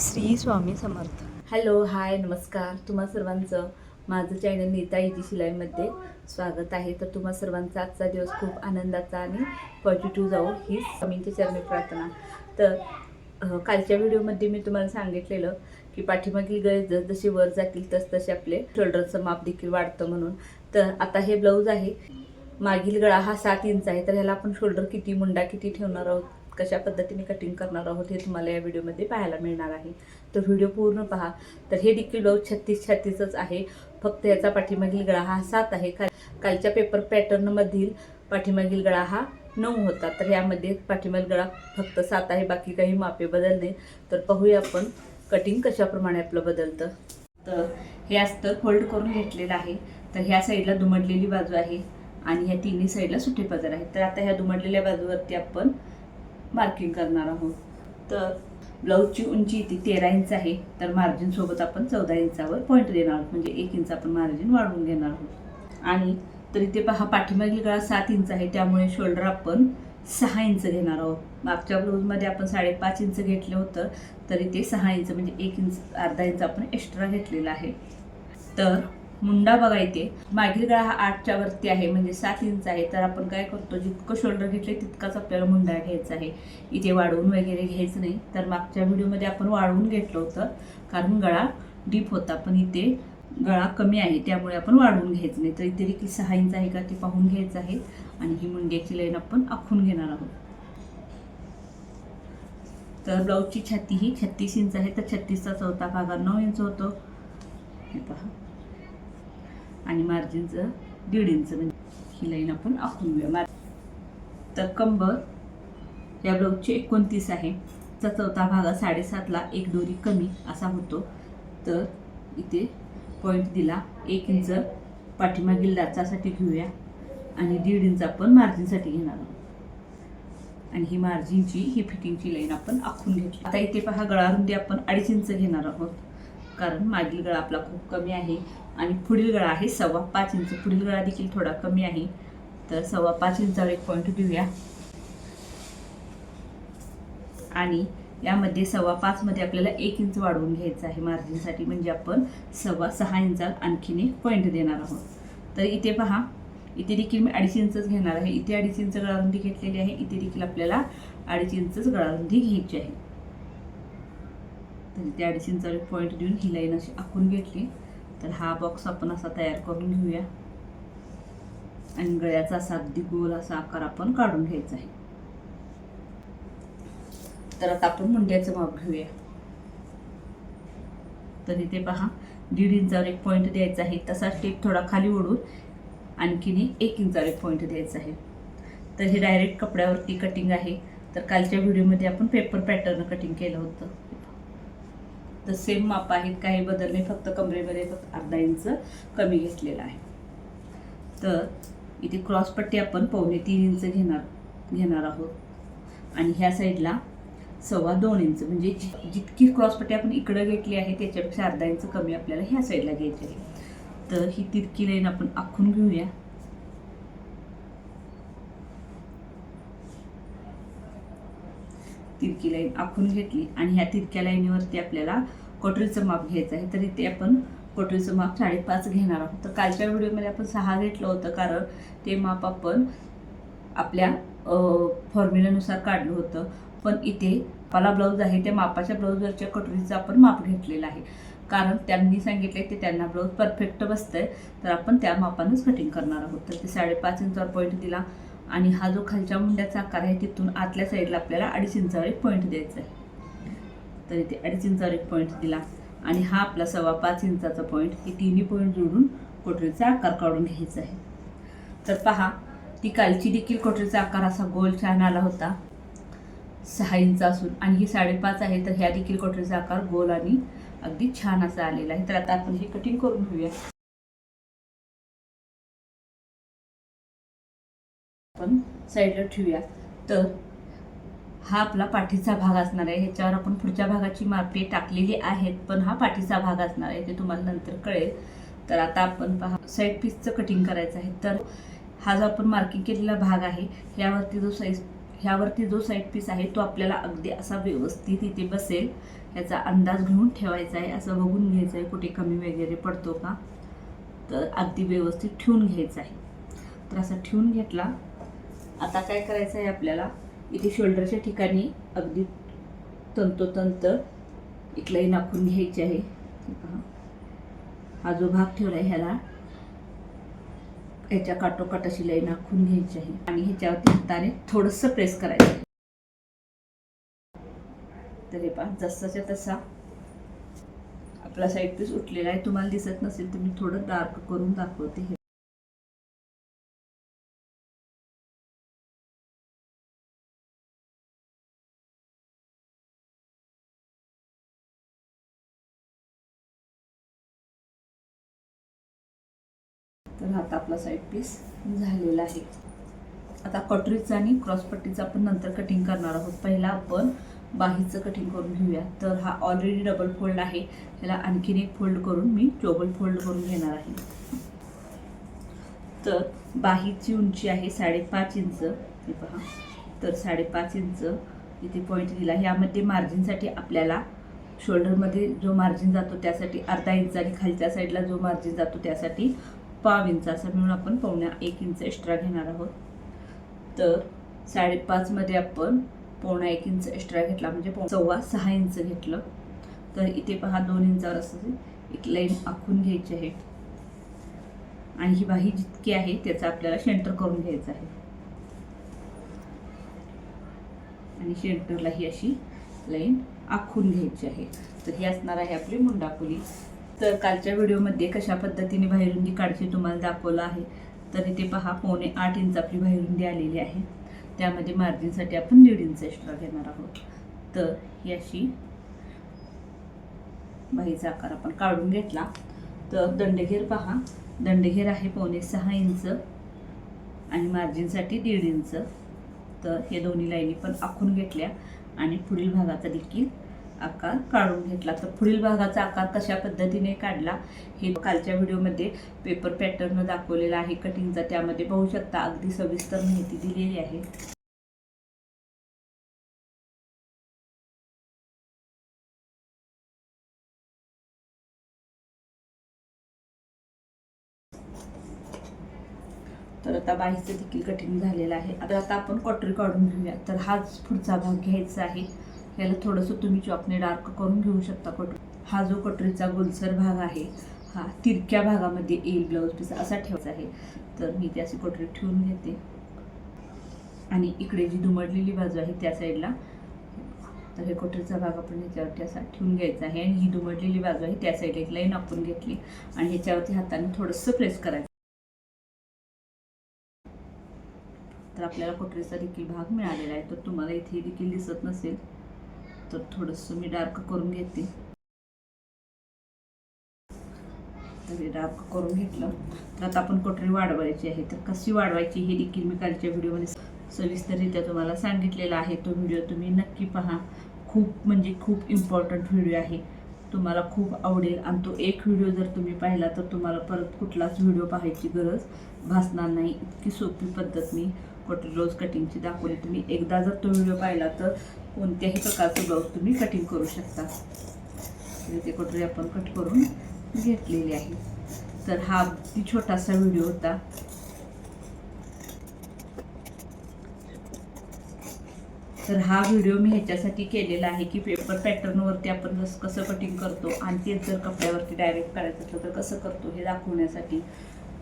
Shri Swami Samarth. Hello hi नमस्कार. तुम्हा सर्वांचं माझं चॅनल नीता इजी शिलाईमध्ये स्वागत आहे. तर तुम्हा सर्वांचा आजचा दिवस खूप आनंदाचा आणि पॉझिटिव्ह जाऊ ही स्वामींची चरणी प्रार्थना. तर कालच्या व्हिडिओमध्ये मी तुम्हाला सांगितलेलं की पाठीमागील गळे जस जसे वर जातील तस तसे आपले शोल्डरचं माप देखील वाढतं म्हणून. तर आता हे ब्लाऊज आहे. मागील गळा हा सात इंच आहे. तर ह्याला आपण शोल्डर किती मुंडा किती ठेवणार आहोत? कशा पद्धतीने कटिंग करणार आहोत हे तुम्हाला या व्हिडिओमध्ये पाहायला मिळणार आहे. तर व्हिडिओ पूर्ण पहा. तर हे देखील ब्लाऊज छत्तीस छत्तीसच आहे. फक्त याचा पाठीमागील गळा हा सात आहे. काल कालच्या पेपर पॅटर्नमधील पाठीमागील गळा हा नऊ होता. तर यामध्ये पाठीमागील गळा फक्त सात आहे. बाकी काही मापे बदलले. तर पाहूया आपण कटिंग कशाप्रमाणे आपलं बदलतं. तर हे अस्तर फोल्ड करून घेतलेलं आहे. तर ह्या साईडला दुमडलेली बाजू आहे आणि ह्या तिन्ही साईडला सुटे पदर आहेत तर आता ह्या दुमडलेल्या बाजूवरती आपण मार्किंग करणार आहोत. तर ब्लाऊजची उंची ती तेरा इंच आहे. तर मार्जिन सोबत आपण चौदा इंचावर पॉईंट देणार आहोत. म्हणजे एक इंच आपण मार्जिन वाढवून घेणार आहोत. आणि तर इथे पहा पाठीमागील गळा सात इंच आहे. त्यामुळे शोल्डर आपण सहा इंच घेणार आहोत. मागच्या ब्लाऊजमध्ये आपण साडेपाच इंच घेतलं होतं. तर इथे सहा इंच म्हणजे एक इंच अर्धा इंच आपण एक्स्ट्रा घेतलेला आहे. तर मुंडा बघा इथे मागील गळा हा आठच्या वरती आहे म्हणजे सात इंच आहे. तर आपण काय करतो जितकं शोल्डर घेतले तितकाच आपल्याला मुंडा घ्यायचा आहे. इथे वाढवून वगैरे घ्यायचं नाही. तर मागच्या व्हिडिओमध्ये आपण वाढवून घेतलं होतं कारण गळा डीप होता. पण इथे गळा कमी आहे त्यामुळे आपण वाढवून घ्यायचं नाही. तर इथे देखील सहा इंच आहे का ते पाहून घ्यायचं आहे. आणि ही मुंड्याची लाईन आपण आखून घेणार आहोत. तर ब्लाऊजची छाती ही छत्तीस इंच आहे. तर छत्तीसचा चौथा भागा नऊ इंच होतो. हे पहा. आणि मार्जिनचं दीड इंच म्हणजे ही लाईन आपण आखून घेऊया. मार तर कंबर या ब्लाऊजची एकोणतीस आहे. तर चौथा भागा साडेसातला एक दोरी कमी असा होतो. तर इथे पॉईंट दिला. एक इंच पाठीमागील दाचासाठी घेऊया. आणि दीड इंच आपण मार्जिनसाठी घेणार आहोत. आणि ही मार्जिनची ही फिटिंगची लाईन आपण आखून घेतली. आता इथे पहा गळा रुंदी आपण अडीच इंच घेणार आहोत. कारण मागील गळा आपला खूप कमी आहे आणि पुढील गळा आहे सव्वा पाच इंच. पुढील गळा देखील थोडा कमी आहे. तर सव्वा पाच इंचावर एक पॉईंट देऊया आणि यामध्ये सव्वा पाचमध्ये आपल्याला एक इंच वाढवून घ्यायचं आहे मार्जिनसाठी म्हणजे आपण सव्वा सहा इंचाला आणखीन एक पॉईंट देणार आहोत. तर इथे पहा इथे देखील मी अडीच इंचच घेणार आहे. इथे अडीच इंच गळारुंदी घेतलेली आहे. इथे देखील आपल्याला अडीच इंचच गळारुंदी घ्यायची आहे. तर ते अडीच इंचावर एक पॉईंट देऊन ही लाईन अशी आखून घेतली. तर हा बॉक्स आपण असा तयार करून घेऊया. आणि गळ्याचा असा अगदी गोल असा आकार आपण काढून घ्यायचा आहे. तर आता आपण मुंड्याचं माप घेऊया. तर इथे पहा दीड इंचावर एक पॉईंट द्यायचा आहे. तसा टेप थोडा खाली ओढून आणखीन एक इंचावर एक पॉईंट द्यायचा आहे. तर हे डायरेक्ट कपड्यावरती कटिंग आहे. तर कालच्या व्हिडिओमध्ये आपण पेपर पॅटर्न कटिंग केलं होतं. तर सेम माप आहेत काही बदल नाही फक्त कमरेमध्ये फक्त अर्धा इंच कमी घेतलेला आहे. तर इथे क्रॉसपट्टी आपण पावणे तीन इंच घेणार घेणार आहोत. आणि ह्या साईडला सव्वा दोन इंच म्हणजे जितकी क्रॉसपट्टी आपण इकडं घेतली आहे त्याच्यापेक्षा अर्धा इंच कमी आपल्याला ह्या साईडला घ्यायची आहे. तर ही तिरकी लाईन आपण आखून घेऊया. तिरकी लाईन आखून घेतली आणि ह्या तिरक्या लाईनीवरती आपल्याला कोटरीचं माप घ्यायचं आहे. तर इथे आपण कोटरीचं माप साडेपाच घेणार आहोत. तर कालच्या व्हिडिओमध्ये आपण सहा घेतलं होतं कारण ते माप आपण आपल्या फॉर्म्युल्यानुसार काढलं होतं. पण इथे मला ब्लाऊज आहे त्या मापाच्या ब्लाऊजवरच्या कटोरीचं आपण माप घेतलेलं आहे. कारण त्यांनी सांगितले ते त्यांना ब्लाऊज परफेक्ट बसतंय तर आपण त्या मापानंच कटिंग करणार आहोत. तर ते साडेपाच इंचावर पॉईंट दिला. आणि हा जो खालच्या मुंड्याचा आकार आहे तिथून आतल्या साईडला आपल्याला अडीच इंचावर एक पॉईंट द्यायचा आहे तर इथे अडीच इंचावर एक पॉईंट दिला. आणि हा आपला सव्वा पाच इंचाचा पॉईंट हे तिन्ही पॉईंट जोडून कोटरीचा आकार काढून घ्यायचा आहे. तर पहा ती कालची देखील कोटरीचा आकार असा गोल छान आला होता. सहा इंच असून आणि ही साडेपाच आहे तर ह्या देखील कोटरीचा आकार गोल आणि अगदी छान असा आलेला आहे. तर आता आपण हे कटिंग करून घेऊया. आपण साईडला ठेवूया तर हा आपला पाठीचा भाग असणार आहे. ह्याच्यावर आपण पुढच्या भागाची मापे टाकलेली आहेत पण हा पाठीचा भाग असणार आहे ते तुम्हाला नंतर कळेल. तर आता आपण पहा साईड पीसचं कटिंग करायचं आहे. तर हा जो आपण मार्किंग केलेला भाग आहे ह्यावरती जो साईज ह्यावरती जो साईड पीस आहे तो आपल्याला अगदी असा व्यवस्थित इथे बसेल. ह्याचा अंदाज घेऊन ठेवायचा आहे. असं बघून घ्यायचं आहे कुठे कमी वगैरे पडतो का. तर अगदी व्यवस्थित ठेवून घ्यायचं आहे. तर असं ठेवून घेतला. आता काय करायचं आहे आपल्याला? इथे शोल्डरच्या ठिकाणी अगदी तंतोतंत एक नाखून आखून घ्यायची आहे. पहा. हा जो भाग ठेवला आहे ह्याला ह्याच्या काटोकाट अशी लई नाखून घ्यायची आहे. आणि ह्याच्यावरती हाताने थोडंसं प्रेस करायचं आहे. तर हे पहा जसाच्या तसा आपला साईड पीस उठलेला आहे. तुम्हाला दिसत नसेल तर मी थोडं डार्क करून दाखवते हे. तर आता आपला साईड पीस झालेला आहे. आता कटरीचा आणि क्रॉसपट्टीचा आपण नंतर कटिंग करणार आहोत. पहिला आपण बाहीचं कटिंग करून घेऊया. तर हा ऑलरेडी डबल फोल्ड आहे. ह्याला आणखीन एक फोल्ड करून मी डबल फोल्ड करून घेणार आहे. तर बाहीची उंची आहे साडेपाच इंच. हे पहा. तर साडेपाच इंच इथे पॉईंट दिला. यामध्ये मार्जिनसाठी आपल्याला शोल्डरमध्ये जो मार्जिन जातो त्यासाठी अर्धा इंच आणि खालच्या साईडला जो मार्जिन जातो त्यासाठी पाव इंच असं मिळून आपण पावण्या एक इंच एक्स्ट्रा घेणार आहोत. तर साडेपाचमध्ये आपण पावणा एक इंच एक्स्ट्रा घेतला म्हणजे सव्वा सहा इंच घेतलं. तर इथे पहा दोन इंचावर असं एक लाईन आखून घ्यायची आहे. आणि ही बाही जितकी आहे त्याचा आपल्याला शेंटर करून घ्यायचं आहे. आणि शेंटरला ही अशी लाईन आखून घ्यायची आहे. तर ही असणार आहे आपली मुंडापुली तर कालच्या व्हिडिओमध्ये कशा पद्धतीने बाहेरुंदी काढची तुम्हाला दाखवलं आहे तर इथे पहा. पावणे आठ इंच आपली बाहेरुंदी आलेली आहे. त्यामध्ये मार्जिनसाठी आपण दीड इंच एक्स्ट्रा घेणार आहोत. तर ही अशी बाहीचा आकार आपण काढून घेतला. तर दंडघेर पहा. दंडघेर आहे पावणे सहा इंच आणि मार्जिनसाठी दीड इंच. तर हे दोन्ही लाईनी पण आखून घेतल्या आणि पुढील भागाचा देखील आकार काढून घेतला. तर पुढील भागाचा आकार कशा पद्धतीने काढला हे कालच्या व्हिडिओमध्ये पेपर पॅटर्न दाखवलेला आहे. कटिंगचा त्यामध्ये पाहू शकता अगदी सविस्तर माहिती दिलेली आहे. तर आता बाहीचं देखील कटिंग झालेलं आहे. आता आता आपण कॉटरी काढून घेऊया. तर हाच पुढचा भाग घ्यायचा आहे. याला थोडंसं तुम्ही चॉकने डार्क करून घेऊ शकता कट. हा जो कटरीचा गोलसर भाग आहे हा तिरक्या भागामध्ये येईल ब्लाऊज पीस असा ठेवायचा आहे. तर मी त्याची अशी ठेवून घेते. आणि इकडे जी दुमडलेली बाजू आहे त्या साईडला तर हे कटोरीचा भाग आपण ह्याच्यावरती असा ठेवून घ्यायचा आहे. आणि ही दुमडलेली बाजू आहे त्या साईडला एक लाईन आपण घेतली. आणि ह्याच्यावरती हाताने थोडंसं प्रेस करायचं. तर आपल्याला कटोरीचा देखील भाग मिळालेला आहे. तर तुम्हाला इथे देखील दिसत नसेल. तर थोडंसं मी डार्क करून घेते. तर डार्क करून घेतलं. तर आता आपण कटोरी वाढवायची आहे. तर कशी वाढवायची हे देखील मी कालच्या व्हिडिओमध्ये सविस्तररित्या तुम्हाला सांगितलेला आहे. तो व्हिडिओ तुम्ही नक्की पहा. खूप म्हणजे खूप इम्पॉर्टंट व्हिडिओ आहे. तुम्हाला खूप आवडेल. आणि तो एक व्हिडिओ जर तुम्ही पाहिला तर तुम्हाला परत कुठलाच व्हिडिओ पाहायची गरज भासणार नाही. इतकी सोपी पद्धत मी कटोरी रोज कटिंगची दाखवली. तुम्ही एकदा जर तो व्हिडिओ पाहिला तर कोणत्याही प्रकारचं ब्लाऊज तुम्ही कटिंग करू शकता. म्हणजे ते कटोरी आपण कट करून घेतलेली आहे. तर हा अगदी छोटासा व्हिडिओ होता. तर हा व्हिडिओ मी ह्याच्यासाठी केलेला आहे की पेपर पॅटर्नवरती आपण जसं कसं कटिंग करतो आणि तेच जर कपड्यावरती डायरेक्ट करायचं असलं तर कसं करतो हे दाखवण्यासाठी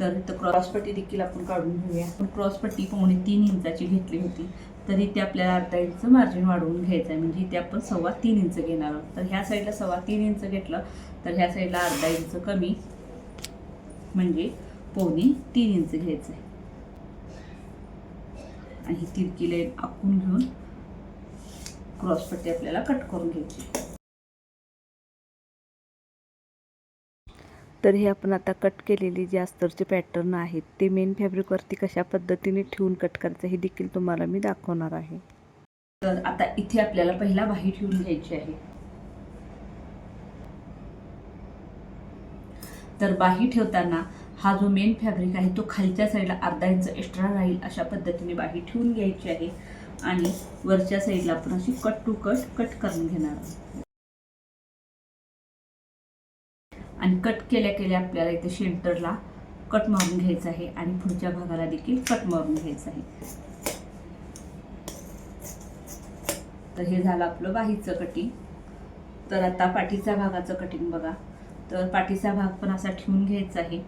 तर इथं क्रॉसपट्टी देखील आपण काढून घेऊया. आपण क्रॉसपट्टी पावणे तीन इंचाची घेतली होती. तर इथे आपल्याला अर्धा इंच मार्जिन वाढवून घ्यायचं आहे म्हणजे इथे आपण सव्वा तीन इंच घेणार आहोत. तर ह्या साईडला सव्वा तीन इंच घेतलं तर ह्या साईडला अर्धा इंच कमी म्हणजे पावणे तीन इंच घ्यायचं आहे आणि ही तिरकी लाईन आखून घेऊन क्रॉसपट्टी आपल्याला कट करून घ्यायची. तर हे आपण आता कट केलेली जे अस्तरचे पॅटर्न आहेत ते मेन फॅब्रिकवरती कशा पद्धतीने ठेवून कट करायचं हे देखील तुम्हाला मी दाखवणार आहे. तर आता इथे आपल्याला पहिला बाही ठेवून घ्यायची आहे. तर बाही ठेवताना हा जो मेन फॅब्रिक आहे तो खालच्या साईडला अर्धा इंच एक्स्ट्रा राहील अशा पद्धतीने बाही ठेवून घ्यायची आहे. आणि वरच्या साईडला आपण अशी कट टू कट कट करून घेणार आहोत. आणि कट केल्या केल्या आपल्याला इथे शेंटरला कट मारून घ्यायचं आहे आणि पुढच्या भागाला देखील कट मारून घ्यायचं आहे. तर हे झालं आपलं बाहीचं कटिंग तर आता पाठीच्या भागाचं कटिंग बघा. तर पाठीचा भाग पण असा ठेवून घ्यायचा आहे.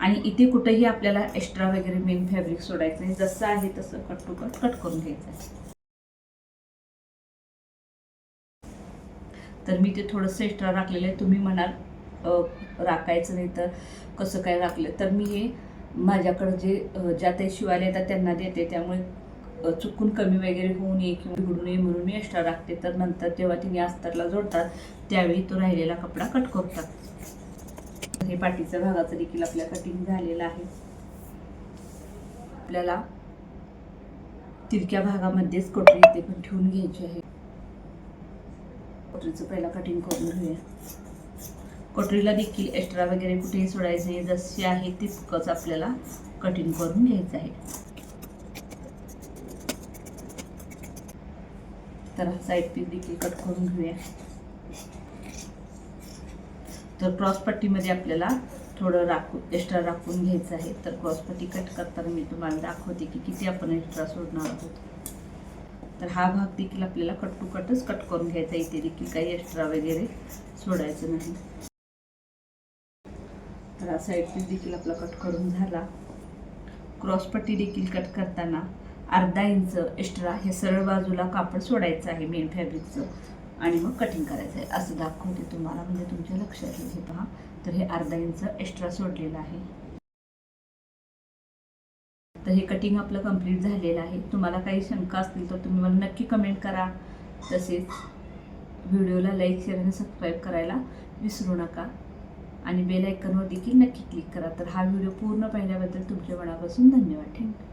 आणि इथे कुठेही आपल्याला एक्स्ट्रा वगैरे मेन फॅब्रिक सोडायचं आहे जसं आहे तसं कट टू कट कट करून घ्यायचं आहे. तर मी ते थोडंसं एक्स्ट्रा राखलेलं आहे. तुम्ही म्हणाल राखायचं नाही तर कसं काय राखलं? तर मी हे माझ्याकडं जे ज्या ते शिवायला येतात त्यांना देते. त्यामुळे चुकून कमी वगैरे होऊ नये किंवा बिघडू नये म्हणून मी एक्स्ट्रा राखते. तर नंतर जेव्हा तिने अस्तरला जोडतात त्यावेळी तो राहिलेला कपडा कट करतात. हे पाठीचा भागाचं देखील आपल्या कटिंग झालेलं आहे. आपल्याला तिरक्या भागामध्येच कोटरी इथे पण ठेवून घ्यायची आहे. कोटरीचं पहिला कटिंग करून घेऊया. कोटरीला देखील एक्स्ट्रा वगैरे कुठेही सोडायचं आहे जशी आहे तितकंच आपल्याला कटिंग करून घ्यायचं आहे. तर साईड पीस देखील कट करून घेऊया. तर क्रॉसपट्टीमध्ये आपल्याला थोडं राखून एक्स्ट्रा राखून घ्यायचं आहे. तर क्रॉस पट्टी कट करताना मी तुम्हाला दाखवते की किती आपण एक्स्ट्रा सोडणार आहोत. तर हा भाग देखील आपल्याला कट टू कटच कट करून घ्यायचा इथे देखील काही एक्स्ट्रा वगैरे सोडायचं नाही. तर साईड पीस देखील आपला कट करून झाला. क्रॉसपट्टी देखील कट करताना अर्धा इंच एक्स्ट्रा हे सरळ बाजूला कापड सोडायचं आहे मेन फॅब्रिकचं आणि मग कटिंग करायचं आहे. असं दाखवते तुम्हाला. म्हणजे तुमच्या लक्षात येईल. हे पहा. तर हे अर्धा इंच एक्स्ट्रा सोडलेलं आहे. तर हे कटिंग आपलं कंप्लीट झालेलं आहे. तुम्हाला काही शंका असतील तर तुम्ही मला नक्की कमेंट करा. तसेच व्हिडिओला लाईक शेअर आणि सबस्क्राईब करायला विसरू नका. आणि बेल आयकनवर देखील नक्की क्लिक करा. तर हा व्हिडिओ पूर्ण पाहिल्याबद्दल तुमच्या मनापासून धन्यवाद. थँक्यू